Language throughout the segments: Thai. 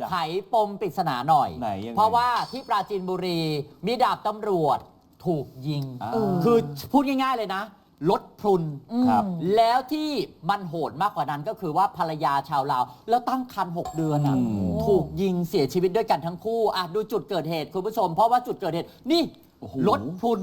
จ้ะไขปมปริศนาหน่อย ไหนยังไงเพราะว่าที่ปราจีนบุรีมีดาบตำรวจถูกยิง อ่าเออคือพูดง่าย ๆเลยนะรถพรุนครับอืมแล้วที่มันโหดมากกว่านั้นก็คือว่าภรรยาชาวลาว แล้วตั้งครรภ์6เดือนอะอืมถูกยิงเสียชีวิตด้วยกันทั้งคู่อะดูจุดเกิดเหตุคุณผู้ชม เพราะว่าจุดเกิดเหตุ นี่โอ้โห รถพรุน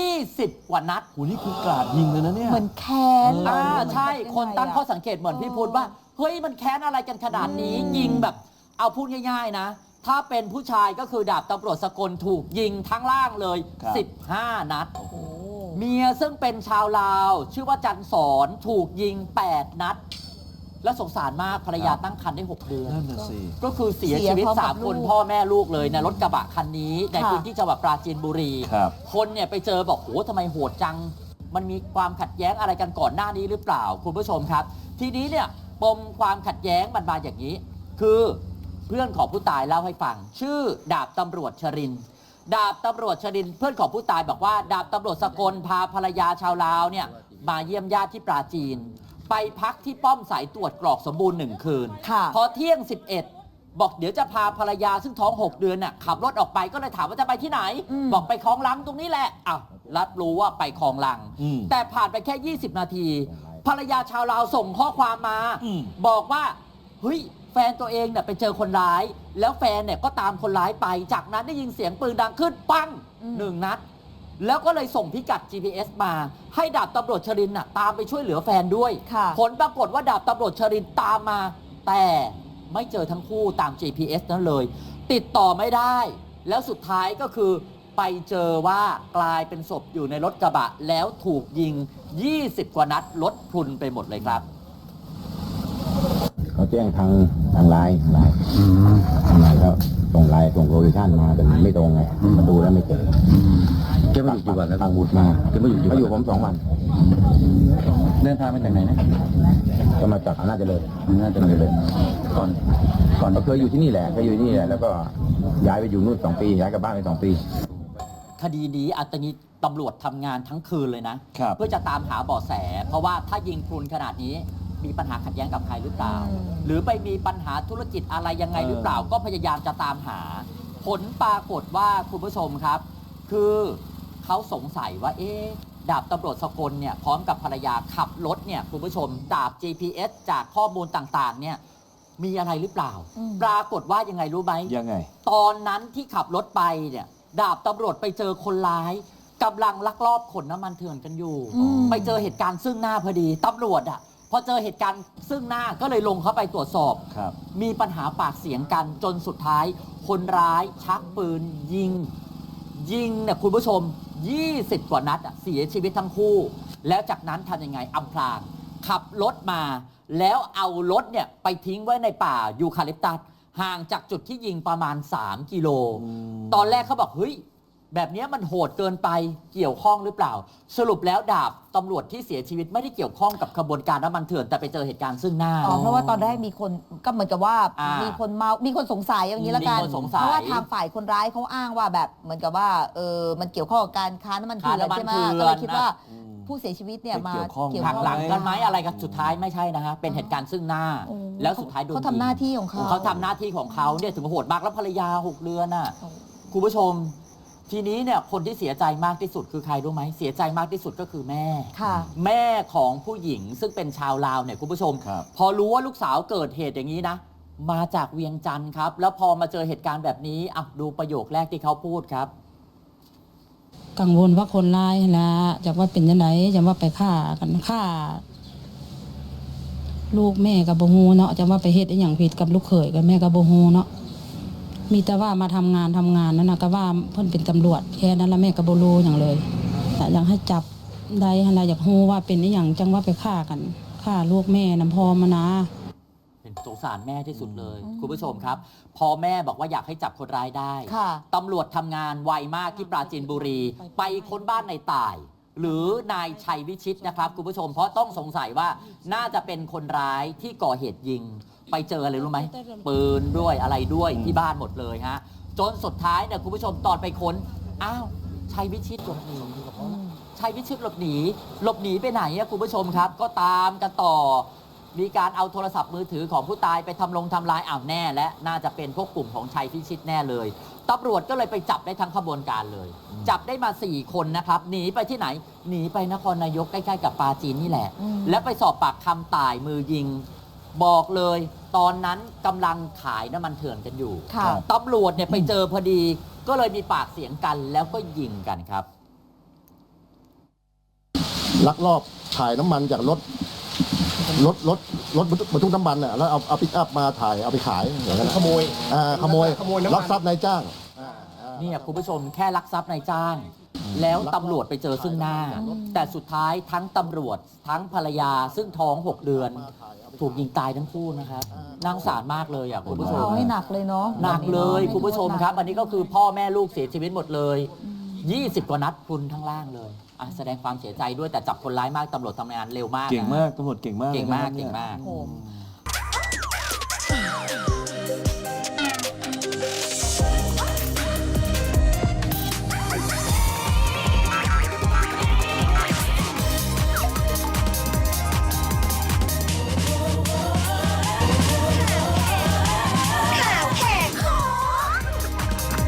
20 กว่านัดโหนี่คือกราดยิงเลยนะเนี่ย เหมือนแค้นเอออ่าเหมือใช่ แบบคนตั้งข้อยัไะสังเกตเหมือนเออพี่พูดว่า เฮ้ยมันแค้นอะไรกันขนาดนี้อืมยิงแบบ เอาพูดง่ายๆนะ ถ้าเป็นผู้ชายก็คือดาบตำรวจสกลถูกยิงทั้งล่างเลย ครับ 15 นัดโอ้โหเมียซึ่งเป็นชาวลาว ชื่อว่าจันสอนถูกยิง 8 นัด และสงสารมากภรรยาตั้งครรภ์ได้ 6 เดือน นั่นน่ะสิ ก็คือเสียชีวิต เสียพร้อมกับสามคนลูก พ่อแม่ลูกเลยในรถกระบะคันนี้ ในค่ะพื้นที่จังหวัดปราจีนบุรี ครับ คนเนี่ยไปเจอบอกโหทำไมโหดจัง มันมีความขัดแย้งอะไรกันก่อนหน้านี้หรือเปล่า คุณผู้ชมครับ ทีนี้เนี่ยปมความขัดแย้งมันมาอย่างนี้ คือ เพื่อนของผู้ตายเล่าให้ฟัง ชื่อดาบตำรวจชรินทร์ดาบตำรวจชรินทร์เพื่อนของผู้ตายบอกว่า ดาบตำรวจสกลพาภรรยาชาวลาวเนี่ยมาเยี่ยมญาติที่ปราจีน ไปพักที่ป้อมสายตรวจกรอกสมบูรณ์หนึ่งคืน ค่ะ พอเที่ยง 11 บอกเดี๋ยวจะพาภรรยาซึ่งท้อง 6 เดือนน่ะขับรถออกไปก็เลยถามว่าจะไปที่ไหน อืม บอกไปคลองลังตรงนี้แหละอ้าวรับรู้ว่าไปคลองลัง อืม แต่ผ่านไปแค่ 20 นาที ภรรยาชาวลาวส่งข้อความมา อืม บอกว่า เฮ้ย แฟนตัวเองเนี่ยไปเจอคนร้าย แล้วแฟนเนี่ยก็ตามคนร้ายไป จากนั้นได้ยินเสียงปืนดังขึ้นปังอืม หนึ่งนัด แล้วก็เลยส่งพิกัด GPS มา ให้ดาบตำรวจชรินทร์น่ะตามไปช่วยเหลือแฟนด้วย ค่ะ ผลปรากฏว่าดาบตำรวจชรินทร์ตามมา แต่ไม่เจอทั้งคู่ตาม GPS นั้นเลย ติดต่อไม่ได้ แล้วสุดท้ายก็คือไปเจอว่ากลายเป็นศพอยู่ในรถกระบะ แล้วถูกยิง 20 กว่านัดรถพรุนไปหมดเลยครับเขา แจ้งทางทางไลน์ไลน์ทางไลน์ก็ส่งไลน์ส่งโลเคชั่นมาแต่มันไม่ตรงไงมาดูแล้วไม่เจอแกมาอยู่กี่วันแล้วปักบุตรมาแกมาอยู่กี่วันมาอยู่ผมสองวัน เดินทางมาจากไหนนะก็มาจากอำนาจเจริญน่าจะเลยก่อนก่อนก็เคยอยู่ที่นี่แหละเคยอยู่ที่นี่แหละแล้วก็ย้ายไปอยู่นู่นสองปีย้ายกลับบ้านไปสองปี คดีนี้อัตนี้ตำรวจทำงานทั้งคืนเลยนะครับเพื่อจะตามหาเบาะแส เพราะว่าถ้ายิงพรุนขนาดนี้ มีปัญหาขัดแย้งกับใครหรือเปล่าอืมหรือไปมีปัญหาธุรกิจอะไรยังไงหรือเปล่า ก็พยายามจะตามหา ผลปรากฏว่าคุณผู้ชมครับ คือเขาสงสัยว่าเอ๊ะดาบตำรวจสกลเนี่ยพร้อมกับภรรยาขับรถเนี่ยคุณผู้ชมดาบ GPS จากข้อมูลต่างๆเนี่ยมีอะไรหรือเปล่าอืมปรากฏว่ายังไงรู้ไหมยังไง ตอนนั้นที่ขับรถไปเนี่ยดาบตำรวจไปเจอคนร้ายกำลังลักลอบขนน้ำมันเถื่อนกันอยู่อืมไปเจอเหตุการณ์ซึ่งหน้าพอดีตำรวจอะพ อเจอเหตุการณ์ซึ่งหน้าก็เลยลงเข้าไปตรวจสอบ ครับ มีปัญหาปากเสียงกันจนสุดท้าย คนร้ายชักปืนยิง ยิงเนี่ยคุณผู้ชม 20 กว่านัดอะเสียชีวิตทั้งคู่ แล้วจากนั้นทำยังไงอำพราง ขับรถมา แล้วเอารถเนี่ยไปทิ้งไว้ในป่ายูคาลิปตัสห่างจากจุดที่ยิงประมาณ 3 กิโล อืม ตอนแรกเขาบอกเฮ้ย แบบเนี้ยมันโหดเกินไปเกี่ยวข้องหรือเปล่า สรุปแล้วดาบตำรวจที่เสียชีวิตไม่ได้เกี่ยวข้องกับขบวนการน้ำมันเถื่อนแต่ไปเจอเหตุการณ์ซึ่งหน้า อ๋อ เพราะว่าตอนแรกมีคนก็เหมือนกับว่าอ่ามีมีคนเมา มีคนสงสัยอย่างนี้ละกัน มีคนสงสัยเพราะว่าทางฝ่ายคนร้ายเขาอ้างว่าแบบเหมือนกับว่าเออมันเกี่ยวข้องกับการค้าน้ำมันเถื่อนค้าน้ำมันใช่ไหมเถื่อน ก็เลยคิดว่าอืมผู้เสียชีวิตเนี่ยไปมาเกี่ยวข้องหักหลังกันไหมไม่อะไรกันสุดท้ายไม่ใช่นะฮะเป็นเหตุการณ์ซึ่งหน้า โอ้ แล้วสุดท้ายโดนเขาทำหน้าที่ของเขา เขาทำหน้าที่ของเขาเนี่ยถึงโหดมากแล้วภรรยาหกเดือนน่ะโอ้คุณผู้ชม ทีนี้เนี่ยคนที่เสียใจมากที่สุดคือใครรู้ไหมเสียใจมากที่สุดก็คือแม่ ค่ะ แม่ของผู้หญิงซึ่งเป็นชาวลาวเนี่ยคุณผู้ชม ครับ พอรู้ว่าลูกสาวเกิดเหตุอย่างนี้นะ มาจากเวียงจันทร์ครับ แล้วพอมาเจอเหตุการณ์แบบนี้อะดูประโยคแรกที่เขาพูดครับ กังวลว่าคนร้ายนั่นละจากว่าเป็นยังไงจะว่าไปฆ่ากันฆ่า ลูกแม่กับโบฮูเนาะจะว่าไปเฮ็ดอหย่างผิดกับลูกเขยกับแม่กับโบฮูเนาะ มีแต่ว่ามาทำงานทำงานนั่นนะก็ว่าเพิ่นเป็นตำรวจแค่นั้นละแม่กับโบรูอย่างเลยแต่อยากให้จับได้อะไรอยากฮู้ว่าเป็นอหย่างจังว่าไปฆ่ากันฆ่าลูกแม่น้ำพอมานะเป็นสงสารแม่ที่สุดเลยอืมคุณผู้ชมครับ พอแม่บอกว่าอยากให้จับคนร้ายได้ค่ะตำรวจทำงานไวมากที่ปราจีนบุรี ไปค้นบ้านในตาย หรือนายชัยวิชิตนะครับ คุณผู้ชมเพราะต้องสงสัยว่าน่าจะเป็นคนร้ายที่ก่อเหตุยิง ไปเจออะไรรู้ไหมปืนด้วยอะไรด้วยที่บ้านหมดเลยฮะจนสุดท้ายเนี่ยคุณผู้ชมตอนไปค้นอ้าวชัยวิชิตหลบหนีชัยวิชิตหลบหนีหลบหนีไปไหนอะคุณผู้ชมครับ ก็ตามกันต่อ มีการเอาโทรศัพท์มือถือของผู้ตายไปทำลงทำลายอ้าวแน่ และน่าจะเป็นพวกกลุ่มของชัยพิชิตแน่เลยตำรวจก็เลยไปจับได้ทั้งขบวนการเลย จับได้มา 4 คนนะครับ หนีไปที่ไหน หนีไปนครนายกใกล้ ๆ กับปาจีนนี่แหละอืมแล้วไปสอบปากคำตายมือยิง บอกเลยตอนนั้นกำลังขายน้ำมันเถื่อนกันอยู่ค่ะ ตำรวจเนี่ยไปเจอพอดี ก็เลยมีปากเสียงกันแล้วก็ยิงกันครับ ลักลอบถ่ายน้ำมันจากรถรถรถรถบรรทุกบรรทุกน้ำมันน่ะแล้วเอาเอาปิกอัพมาถ่ายเอาไปขายอย่างนั้นขโมยอ่าขโมยขโมยน้ำมัน ลักทรัพย์นายจ้างอ่าอ่า เนี่ยคุณผู้ชมแค่ลักทรัพย์นายจ้าง แล้วตำรวจไปเจอซึ่งหน้า แต่สุดท้ายทั้งตำรวจทั้งภรรยาซึ่งท้อง 6 เดือน ถูกยิงตายทั้งคู่นะครับน่าสงสารมากเลยอะคุณผู้ชม เอาให้หนักเลยเนาะหนักเลยให้คุณผู้ชมโทษหนักครับ อันนี้ก็คือพ่อแม่ลูกเสียชีวิตหมดเลย 20 กว่านัดพรุนทั้งล่างเลยอะแสดงความเสียใจด้วยแต่จับคนร้ายมากตำรวจทำงานเร็วมากเก่งนะมากตำรวจเก่งมากเก่งมากลยเก่งนะมากผม